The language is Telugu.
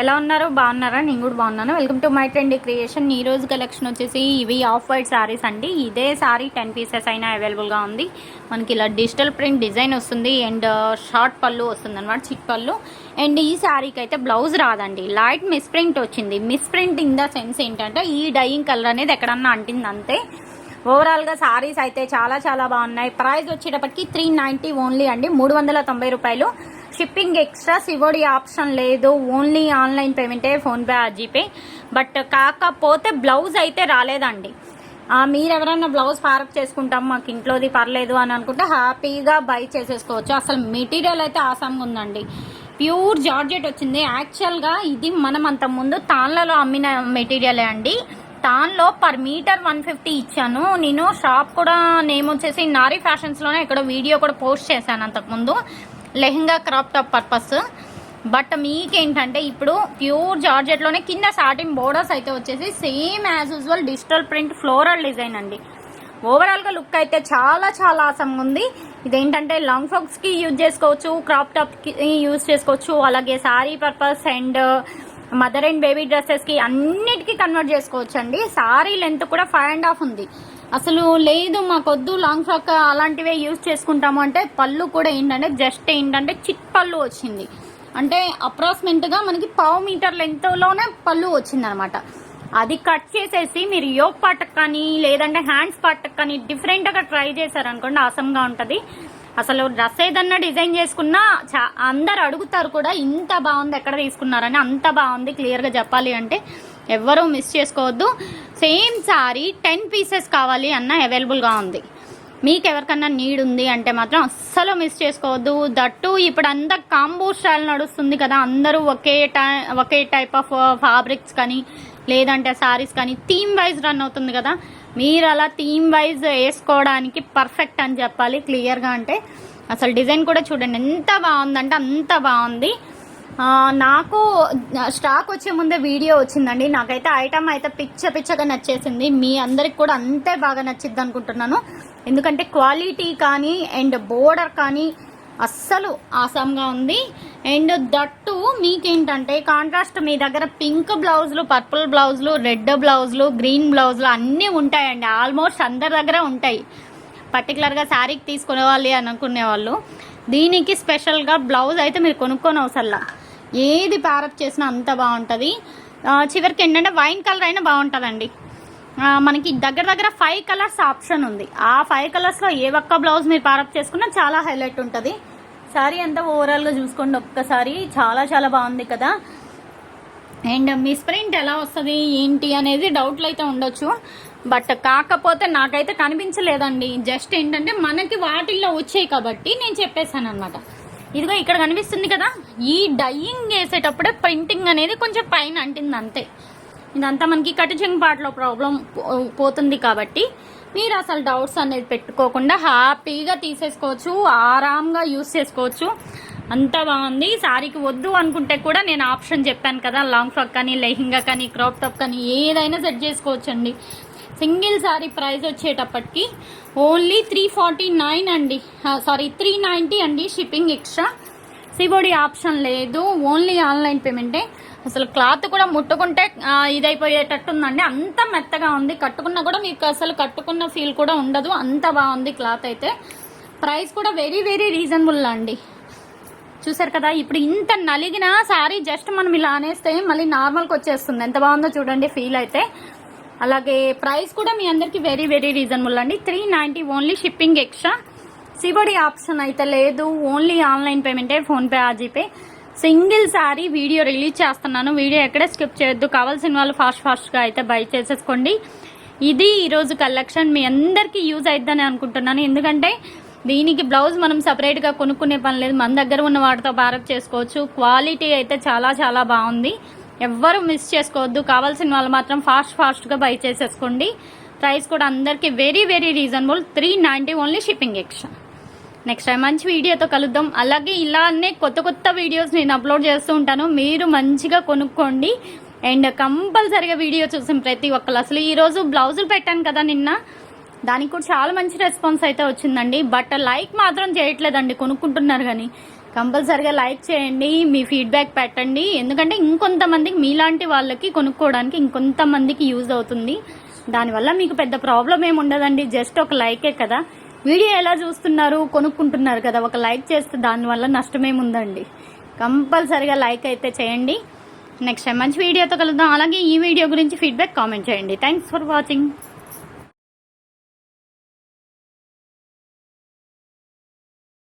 ఎలా ఉన్నారో బాగున్నారా? నేను కూడా బాగున్నాను. Welcome to my trend creation ఈ రోజు కలెక్షన్ వచ్చేసి ఇవి ఆఫ్ వైట్ సారీస్ అండి. ఇదే సారీ టెన్ పీసెస్ అయినా అవైలబుల్గా ఉంది. మనకి ఇలా డిజిటల్ ప్రింట్ డిజైన్ వస్తుంది. అండ్ షార్ట్ uh, పళ్ళు వస్తుంది అనమాట చిట్ పళ్ళు. అండ్ ఈ శారీకి అయితే బ్లౌజ్ రాదండి. లైట్ మిస్ ప్రింట్ వచ్చింది. Miss print in the sense ఏంటంటే ఈ డైయింగ్ కలర్ అనేది ఎక్కడన్నా అంటింది అంతే. ఓవరాల్గా సారీస్ అయితే చాలా చాలా బాగున్నాయి. ప్రైస్ వచ్చేటప్పటికి త్రీ నైంటీ ఓన్లీ అండి. మూడు వందల తొంభై రూపాయలు. షిప్పింగ్ ఎక్స్ట్రా సివోడి ఆప్షన్ లేదు. ఓన్లీ ఆన్లైన్ పేమెంటే ఫోన్పే జీపే బట్ కాకపోతే బ్లౌజ్ అయితే రాలేదండి. మీరు ఎవరైనా బ్లౌజ్ పారప్ చేసుకుంటాం మాకు ఇంట్లోది పర్లేదు అని అనుకుంటే హ్యాపీగా బై చేసేసుకోవచ్చు. అసలు మెటీరియల్ అయితే ఆసాంగా ఉందండి. ప్యూర్ జార్జెట్ వచ్చింది. యాక్చువల్గా ఇది మనం అంత ముందు తాన్లలో అమ్మిన మెటీరియలే అండి. తాన్లో పర్ మీటర్ వన్ ఫిఫ్టీ ఇచ్చాను. నేను షాప్ కూడా నేమ్ వచ్చేసి నారీ ఫ్యాషన్స్లోనే ఇక్కడ వీడియో కూడా పోస్ట్ చేశాను అంతకుముందు. Lehenga crop top purpose. But మీకేంటంటే ఇప్పుడు ప్యూర్ జార్జెట్లోనే కింద సాటిన్ బోర్డర్స్ అయితే వచ్చేసి same as usual digital print floral design అండి. ఓవరాల్గా లుక్ అయితే చాలా చాలా ఆసంగా ఉంది. ఇదేంటంటే లాంగ్ ఫ్రాక్స్కి యూజ్ చేసుకోవచ్చు క్రాప్ టాప్కి యూజ్ చేసుకోవచ్చు అలాగే sari purpose and mother and baby డ్రెస్సెస్కి అన్నిటికీ కన్వర్ట్ చేసుకోవచ్చు అండి సారీ లెంత్ కూడా ఫైవ్ అండ్ హాఫ్ ఉంది. అసలు లేదు మాకొద్దు లాంగ్ ఫ్రాక్ అలాంటివే యూజ్ చేసుకుంటాము అంటే పళ్ళు కూడా ఏంటంటే జస్ట్ ఏంటంటే చిట్ పళ్ళు వచ్చింది. అంటే అప్రాక్సిమేట్గా మనకి పావు మీటర్ లెంత్లోనే పళ్ళు వచ్చింది అనమాట అది కట్ చేసేసి మీరు యోక్ పాటకు కానీ లేదంటే హ్యాండ్స్ పాటకు కానీ డిఫరెంట్గా ట్రై చేశారనుకోండి ఆసంగా ఉంటుంది. అసలు డ్రెస్ ఏదన్నా డిజైన్ చేసుకున్నా చా అందరు అడుగుతారు కూడా ఇంత బాగుంది ఎక్కడ తీసుకున్నారని అంత బాగుంది క్లియర్గా చెప్పాలి అంటే ఎవ్వరూ మిస్ చేసుకోవద్దు. సేమ్ సారీ టెన్ పీసెస్ కావాలి అన్న అవైలబుల్గా ఉంది. మీకు ఎవరికన్నా నీడ్ ఉంది అంటే మాత్రం అస్సలు మిస్ చేసుకోవద్దు. దట్టు ఇప్పుడు అంతా కాంబో స్టైల్ నడుస్తుంది కదా. అందరూ ఒకే టై ఒకే టైప్ ఆఫ్ ఫ్యాబ్రిక్స్ కానీ లేదంటే సారీస్ కానీ థీమ్ వైజ్ రన్ అవుతుంది కదా. మీరు అలా థీమ్ వైజ్ వేసుకోవడానికి పర్ఫెక్ట్ అని చెప్పాలి క్లియర్గా అంటే. అసలు డిజైన్ కూడా చూడండి ఎంత బాగుందంటే అంత బాగుంది. నాకు స్టాక్ వచ్చే ముందే వీడియో వచ్చిందండి. నాకైతే ఐటమ్ అయితే పిచ్చ పిచ్చగా నచ్చేసింది. మీ అందరికి కూడా అంతే బాగా నచ్చిద్ది అనుకుంటున్నాను. ఎందుకంటే క్వాలిటీ కానీ అండ్ బోర్డర్ కానీ అస్సలు ఆసంగా ఉంది. అండ్ దట్టు మీకేంటంటే కాంట్రాస్ట్ మీ దగ్గర పింక్ బ్లౌజులు పర్పుల్ బ్లౌజులు రెడ్ బ్లౌజులు గ్రీన్ బ్లౌజులు అన్నీ ఉంటాయండి. ఆల్మోస్ట్ అందరి దగ్గర ఉంటాయి. పర్టికులర్గా శారీకి తీసుకునేవాళ్ళు అని అనుకునే వాళ్ళు దీనికి స్పెషల్గా బ్లౌజ్ అయితే మీరు కొనుక్కొని అవసరంలా. ఏది ప్యారప్ చేసినా అంత బాగుంటుంది. చివరికి ఏంటంటే వైన్ కలర్ అయినా బాగుంటుందండి. మనకి దగ్గర దగ్గర ఫైవ్ కలర్స్ ఆప్షన్ ఉంది. ఆ ఫైవ్ కలర్స్లో ఏ ఒక్క బ్లౌజ్ మీరు ప్యారప్ చేసుకున్నా చాలా హైలైట్ ఉంటుంది. సారీ అంతా ఓవరాల్గా చూసుకోండి ఒక్కసారి. చాలా చాలా బాగుంది కదా. అండ్ మిస్ ప్రింట్ ఎలా వస్తుంది ఏంటి అనేది డౌట్లు అయితే ఉండొచ్చు. బట్ కాకపోతే నాకైతే కనిపించలేదండి. జస్ట్ ఏంటంటే మనకి వాటిల్లో వచ్చాయి కాబట్టి నేను చెప్పేశాను అనమాట ఇదిగో ఇక్కడ కనిపిస్తుంది కదా ఈ డైయింగ్ వేసేటప్పుడే ప్రింటింగ్ అనేది కొంచెం పైన అంటింది అంతే. ఇదంతా మనకి కటిచింగ్ పార్ట్లో ప్రాబ్లం పోతుంది కాబట్టి మీరు అసలు డౌట్స్ అనేది పెట్టుకోకుండా హ్యాపీగా తీసేసుకోవచ్చు ఆరాంగా యూస్ చేసుకోవచ్చు. అంత బాగుంది. సారీకి వద్దు అనుకుంటే కూడా నేను ఆప్షన్ చెప్పాను కదా లాంగ్ ఫ్రాక్ కానీ లెహింగా కానీ క్రాప్ టాప్ కానీ ఏదైనా సెట్ చేసుకోవచ్చండి. సింగిల్ సారీ ప్రైస్ వచ్చేటప్పటికి ఓన్లీ త్రీ ఫార్టీ నైన్ అండి. సారీ త్రీ నైంటీ అండి షిప్పింగ్ ఎక్స్ట్రా. సిబోడి ఆప్షన్ లేదు ఓన్లీ ఆన్లైన్ పేమెంటే. అసలు క్లాత్ కూడా ముట్టుకుంటే ఆ, ఇదైపోయేటట్టు ఉందండి అంత మెత్తగా ఉంది. కట్టుకున్నా కూడా మీకు అసలు కట్టుకున్న ఫీల్ కూడా ఉండదు. అంత బాగుంది క్లాత్ అయితే. ప్రైస్ కూడా వెరీ వెరీ రీజనబుల్ అండి. చూసారు కదా ఇప్పుడు ఇంత నలిగిన సారీ జస్ట్ మనం ఇలా అనేస్తే మళ్ళీ నార్మల్కి వచ్చేస్తుంది. ఎంత బాగుందో చూడండి ఫీల్ అయితే. అలాగే ప్రైస్ కూడా మీ అందరికీ వెరీ వెరీ రీజనబుల్ అండి. Three ninety only shipping extra COD option అయితే లేదు. ఓన్లీ ఆన్లైన్ పేమెంటే ఫోన్పే ఆజీపే సింగిల్ సారీ వీడియో రిలీజ్ చేస్తున్నాను. వీడియో ఎక్కడే స్కిప్ చేయొద్దు. కావాల్సిన వాళ్ళు ఫాస్ట్ ఫాస్ట్గా అయితే బై చేసేసుకోండి. ఇది ఈరోజు కలెక్షన్ మీ అందరికీ యూజ్ అవుతుందని అనుకుంటున్నాను. ఎందుకంటే దీనికి బ్లౌజ్ మనం సపరేట్గా కొనుక్కునే పని లేదు. మన దగ్గర ఉన్న వాటితో భారత్ చేసుకోవచ్చు. క్వాలిటీ అయితే చాలా చాలా బాగుంది. ఎవ్వరు మిస్ చేసుకోవద్దు. కావాల్సిన వాళ్ళు మాత్రం ఫాస్ట్ ఫాస్ట్గా బై చేసేసుకోండి. ప్రైస్ కూడా అందరికీ very very reasonable. Three ninety only shipping extra. Next time మంచి వీడియోతో కలుద్దాం. అలాగే ఇలానే కొత్త కొత్త వీడియోస్ నేను అప్లోడ్ చేస్తూ ఉంటాను. మీరు మంచిగా కొనుక్కోండి. అండ్ కంపల్సరిగా వీడియో చూసిన ప్రతి ఒక్కరు అసలు ఈరోజు బ్లౌజులు పెట్టాను కదా నిన్న. దానికి కూడా చాలా మంచి రెస్పాన్స్ అయితే వచ్చిందండి. బట్ లైక్ మాత్రం చేయట్లేదండి. కొనుక్కుంటున్నారు కానీ. కంపల్సరిగా లైక్ చేయండి మీ ఫీడ్బ్యాక్ పెట్టండి. ఎందుకంటే ఇంకొంతమందికి మీలాంటి వాళ్ళకి కొనుక్కోవడానికి ఇంకొంతమందికి యూజ్ అవుతుంది. దానివల్ల మీకు పెద్ద ప్రాబ్లం ఏమి ఉండదండి. జస్ట్ ఒక లైకే కదా. వీడియో ఎలా చూస్తున్నారు కొనుక్కుంటున్నారు కదా ఒక లైక్ చేస్తే దానివల్ల నష్టమేముందండి కంపల్సరిగా లైక్ అయితే చేయండి. నెక్స్ట్ టైం మంచి వీడియోతో కలుద్దాం. అలాగే ఈ వీడియో గురించి ఫీడ్బ్యాక్ కామెంట్ చేయండి. Thanks for watching